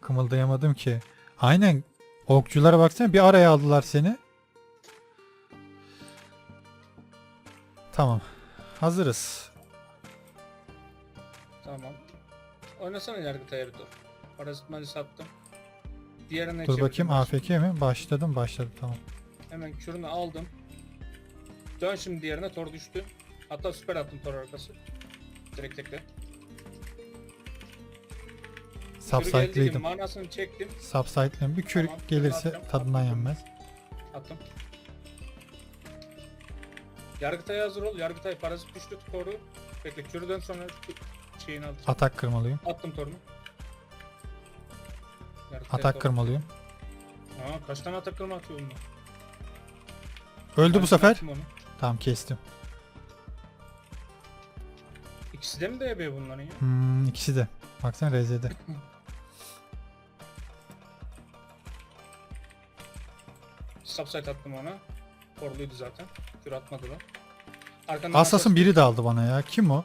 Kımıldayamadım ki. Aynen. Okçulara baksana bir araya aldılar seni. Tamam. Hazırız. Tamam. Oynasana Yargıtay'a bir dur. Parazit malis attım. Diğerine Dur bakayım AFK mi? Başladım başladı tamam. Hemen kürünü aldım. Dön şimdi diğerine tor düştü. Hatta süper attım tor arkası. Direkt tekle. Subsite'liydim. manasını çektim. Subsite'liyim. Bir kürük Tamam, gelirse attım, tadından attım. yenmez. Attım. Yargıtay'a hazır ol. Yargıtay parazit düştü toru. Bekle kürü dön sonra şeyini al. Atak kırmalıyım. Attım torunu. Yargıtay Atak toru. kırmalıyım. Aa kaç tane atak kırma atıyor bunlar? Öldü bu Ben sefer. attım onu. Tamam kestim. İkisi de mi DB bunların ya? Hmm, ikisi de. Baksana RZ'de. Subsite attım ona. Korluydu zaten. Kür atmadılar. Arkandan Assassin biri de aldı bana ya. Kim o?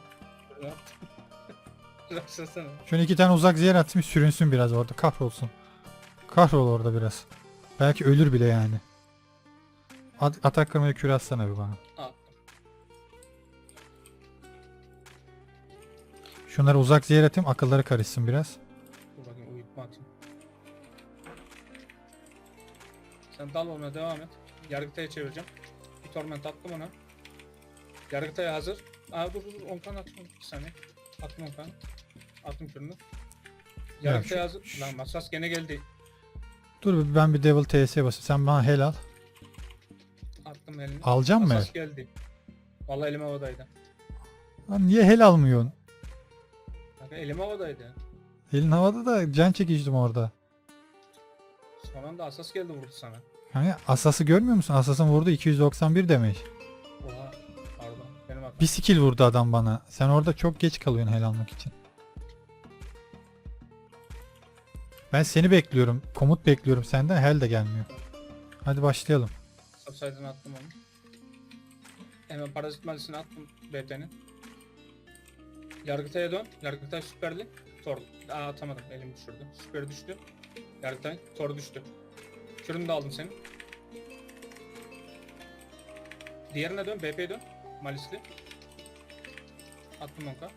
Raksasana. Şöyle iki tane uzak ziyer atayım sürünsün biraz orada. Kahrolsun. Kahrol orada biraz. Belki ölür bile yani. At atak kırmaya kür atsana bir bana. Şunları uzak ziyer atayım akılları karışsın biraz. Sen dal olmaya devam et. Yargıtay'a çevireceğim. Bir torment attım ona. Yargıtay'a hazır. Aa dur dur dur 10 kan attım. Bir saniye. Attım 10 kan. Attım kürünü. Yargıtay'a şu- hazır. Lan masas gene geldi. Dur ben bir Devil TS'ye basayım. Sen bana hel al. Attım elini. Alacağım mı? Masas geldi. Vallahi elim havadaydı. Lan niye hel almıyorsun? Kanka elim havadaydı. Elin havada da can çekiştim orada. Son anda asas geldi vurdu sana. Hani Asas'ı görmüyor musun? Asas'ın vurdu 291 demiş. Oha. Pardon. Benim hatam. Bir skill vurdu adam bana. Sen orada çok geç kalıyorsun hel almak için. Ben seni bekliyorum. Komut bekliyorum senden. Hel de gelmiyor. Hadi başlayalım. Subside'ını attım onu. Hemen parazit malisini attım BT'nin. Yargıtay'a dön. Yargıtay süperli. Tor. Aa atamadım. Elim düşürdü. Süper düştü. Yargıtay. Tor düştü. Kürünü de aldım senin. Diğerine dön. BP'ye dön. Malisli. Attım onka.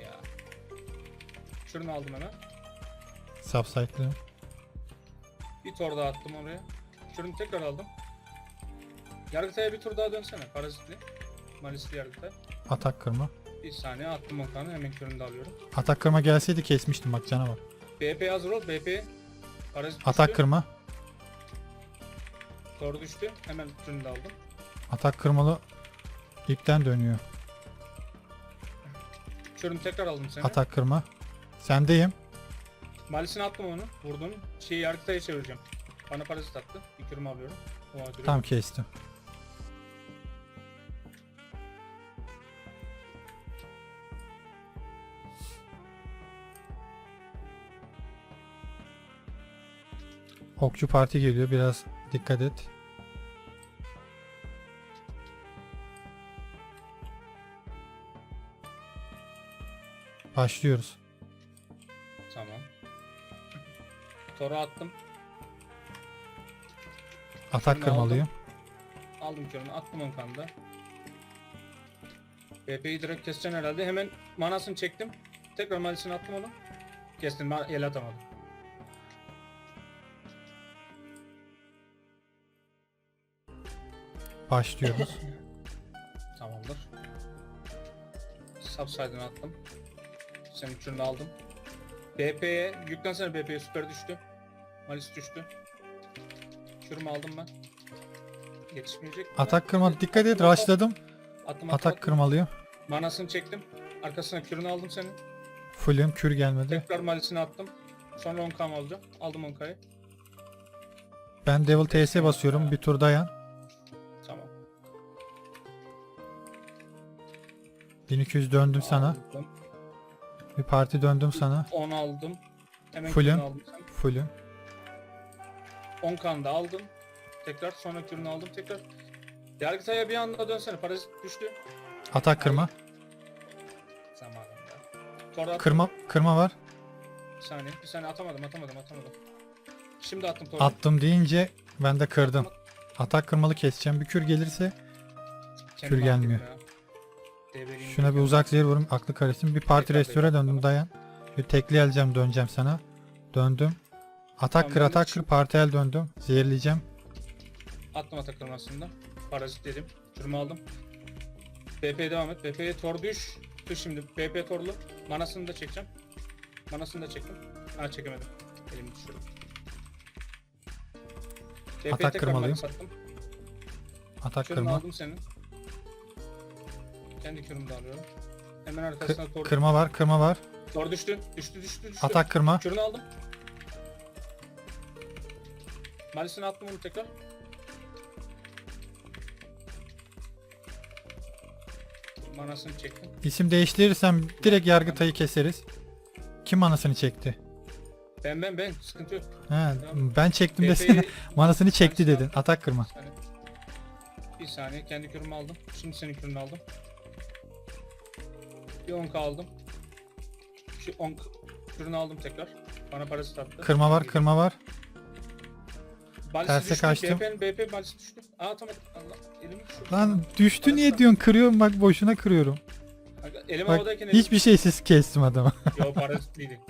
Ya. Kürünü aldım hemen. Subsite'liyim. Bir tor daha attım oraya. Şunu tekrar aldım. Yargıtay'a bir tur daha dönsene. Parazitli. Malisli Yargıtay. Atak kırma. Bir saniye attım o kanı. Hemen körünü de alıyorum. Atak kırma gelseydi kesmiştim bak cana bak. BP hazır ol. BP. Parazit Atak düştü. kırma. Tor düştü. Hemen körünü de aldım. Atak kırmalı ipten dönüyor. Körünü tekrar aldım seni. Atak kırma. Sendeyim. Malisini attım onu. Vurdum. Şeyi Yargıtay'a çevireceğim. Bana parazit attı. Bir kürümü alıyorum. O. Tam kestim. Okçu parti geliyor biraz dikkat et. Başlıyoruz. Tamam. Tor'u attım. Atak Şunu kırmalıyım. Aldım körünü. Attım on kanı da. BP'yi direkt keseceğim herhalde. Hemen manasını çektim. Tekrar malisini attım onu. Kestim. El atamadım. Başlıyoruz. Tamamdır. Subside'ını attım. Senin üçünü aldım. BP'ye yüklensene BP'ye süper düştü. Malis düştü. Kürümü aldım ben. Yetişmeyecek. mi? Atak kırma dikkat et. Rushladım. Attım, Atak attım. kırmalıyım. Manasını çektim. Arkasına kürünü aldım senin. Fullüm kür gelmedi. Tekrar malisini attım. Sonra 10k alacağım. Aldım 10k'yı. Ben Devil TS basıyorum. Bir tur dayan. 1200 döndüm sana. Aldım. Bir parti döndüm sana. 10 aldım. Hemen Fullüm. aldım sen. Fullüm. 10 kan da aldım. Tekrar sonra kürünü aldım tekrar. Yargıtay'a bir anda dönsene. Parazit düştü. Atak kırma. Zamanında. Kırma kırma var. Bir saniye. Bir saniye atamadım atamadım atamadım. Şimdi attım Tor'u. Attım deyince ben de kırdım. Atak kırmalı keseceğim. Bir kür gelirse kür gelmiyor. Şuna bir uzak zehir vurayım. Aklı karışsın. Bir parti Tekrar restore döndüm dayan. Bir tekli geleceğim döneceğim sana. Döndüm. Atak Tamam, kır ben de atak kır şimdi- parti el döndüm. Zehirleyeceğim. Attım atak kırmasında. Parazit dedim. Kürümü aldım. BP'ye devam et. BP'ye tor düş. Düş şimdi. BP torlu. Manasını da çekeceğim. Manasını da çektim. Ha çekemedim. Elimi düşürdüm. BP'ye Atak tekrar kırmalıyım. manas attım. Atak kırma. aldım senin. Kendi kürümü de alıyorum. Hemen Kı- arkasına tor, kırma var kırma var. tor düştü. Düştü düştü düştü. Atak kırma. Kürünü aldım. Malisini attım onu tekrar. Manasını çektim. İsim değiştirirsem direkt yargıtayı keseriz. Kim anasını çekti? Ben ben ben sıkıntı yok. Tamam. ben çektim desene. Manasını çekti dedin. Atak kırma. Bir saniye. Bir saniye kendi kürümü aldım. Şimdi senin kürünü aldım. Bir 10k aldım. Şu 10 kürünü aldım tekrar. Bana parası attı. Kırma var kırma var. Balisi terse düştü. kaçtım. BP'nin BP balisi düştü. Aa tamam. Allah elimi düşürdü. Lan düştü niye diyorsun? Kırıyorum bak boşuna kırıyorum. Aga, Elim Bak havadayken elim... hiçbir şeysiz kestim adamı. Yo parazitliydi.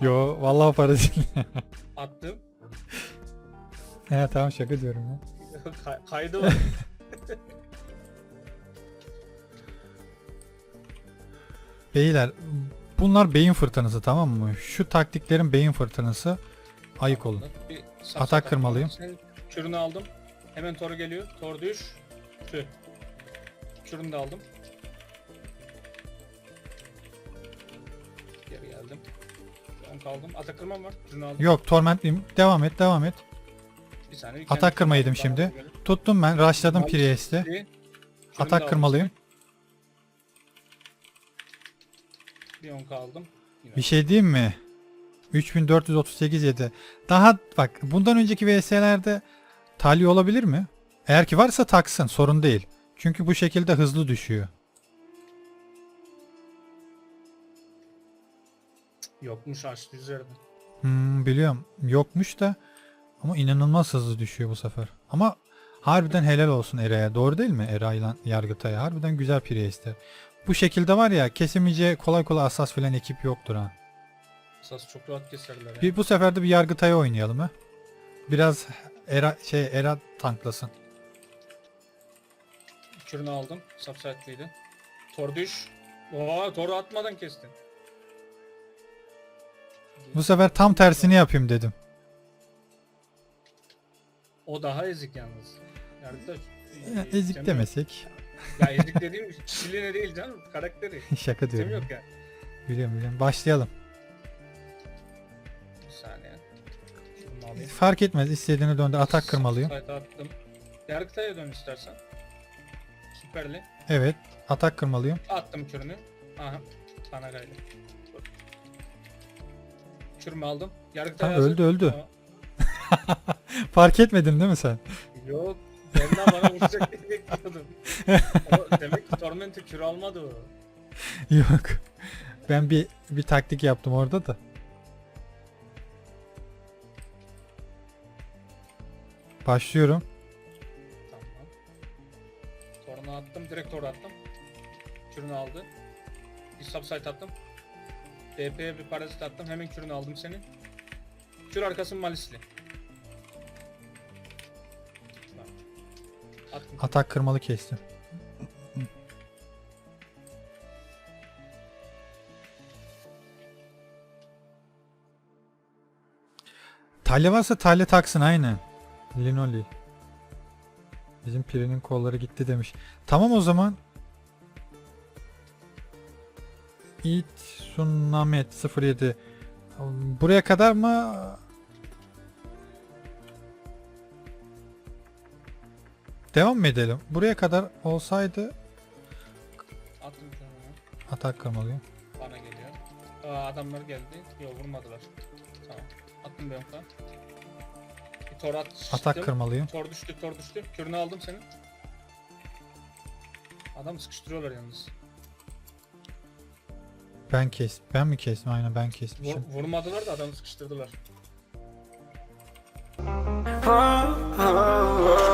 Yo vallahi parazit. Attım. He tamam şaka diyorum ya. Kay- kaydı var. Beyler bunlar beyin fırtınası tamam mı? Şu taktiklerin beyin fırtınası. Ayık olun. Bir saf Atak saf kırmalıyım. Senin kürünü aldım. Hemen toru geliyor. Tor düş. Tüh. Kürünü de aldım. Geri geldim. 10 kaldım. Atak kırmam var. Kürünü aldım. Yok tormentliyim. Devam et devam et. Bir saniye. bir Atak kırma yedim şimdi. Tuttum ben. Rushladım Priest'i. De Atak aldım. kırmalıyım. Bir 10 kaldım. Yine Bir şey diyeyim mi? 3438 yedi. Daha bak bundan önceki VS'lerde talih olabilir mi? Eğer ki varsa taksın sorun değil. Çünkü bu şekilde hızlı düşüyor. Yokmuş açtı üzerinde. Hmm, biliyorum. Yokmuş da ama inanılmaz hızlı düşüyor bu sefer. Ama harbiden helal olsun Era'ya. Doğru değil mi? Era ile Yargıtay'a. Harbiden güzel Priest'ler. Bu şekilde var ya kesemeyeceği kolay kolay asas filan ekip yoktur ha. Esas çok rahat keserler ya. Bir, bu sefer de bir Yargıtay'a oynayalım ha. Biraz Era şey Era tanklasın. Kürünü aldım. Subsite'liydi. Tor düş. Oo, toru atmadan kestin. Bu sefer tam tersini yapayım dedim. O daha ezik yalnız. Yargıda Ya, Ezik demesek. Ya ezik dediğim kişiliğine değil canım. Karakteri. Şaka diyorum. yok ya. Biliyorum biliyorum. Başlayalım. Bir saniye. Şunu alayım. Fark etmez. istediğini döndür. Atak kırmalıyım. Subsite attım. Yargıtay'a dön istersen. Süperli. Evet. Atak kırmalıyım. Attım kürünü. Aha. Bana kaydı. Kürümü aldım. Yargıtay hazır. öldü, öldü. Tamam. Fark etmedin değil mi sen? Yok. Benden bana vuracak diye bekliyordum. O, demek ki Torment'e kür almadı o. Yok. Ben bir bir taktik yaptım orada da. Başlıyorum. Tamam. Torunu attım. Direkt tor attım. Kürünü aldı. Bir subsite attım. DP'ye bir parazit attım. Hemen kürünü aldım senin. Kür arkası malisli. Atak kırmalı kestim. Talya varsa talya taksın aynen. Linoli. Bizim pirinin kolları gitti demiş. Tamam o zaman. İt Sunnamet 07. Buraya kadar mı? Devam mı edelim? Buraya kadar olsaydı Attım kürünü. atak kırmalıyım. Bana geliyor. Aa, adamlar geldi. Yok vurmadılar. Tamam. Attım bir onka. Bir tor at. Atak kırmalıyım. Tor düştü, tor düştü. Kürünü aldım senin. Adam sıkıştırıyorlar yalnız. Ben kes. Ben mi kestim? Aynen ben Vur- kesmişim. vurmadılar da adamı sıkıştırdılar. Oh, oh, oh.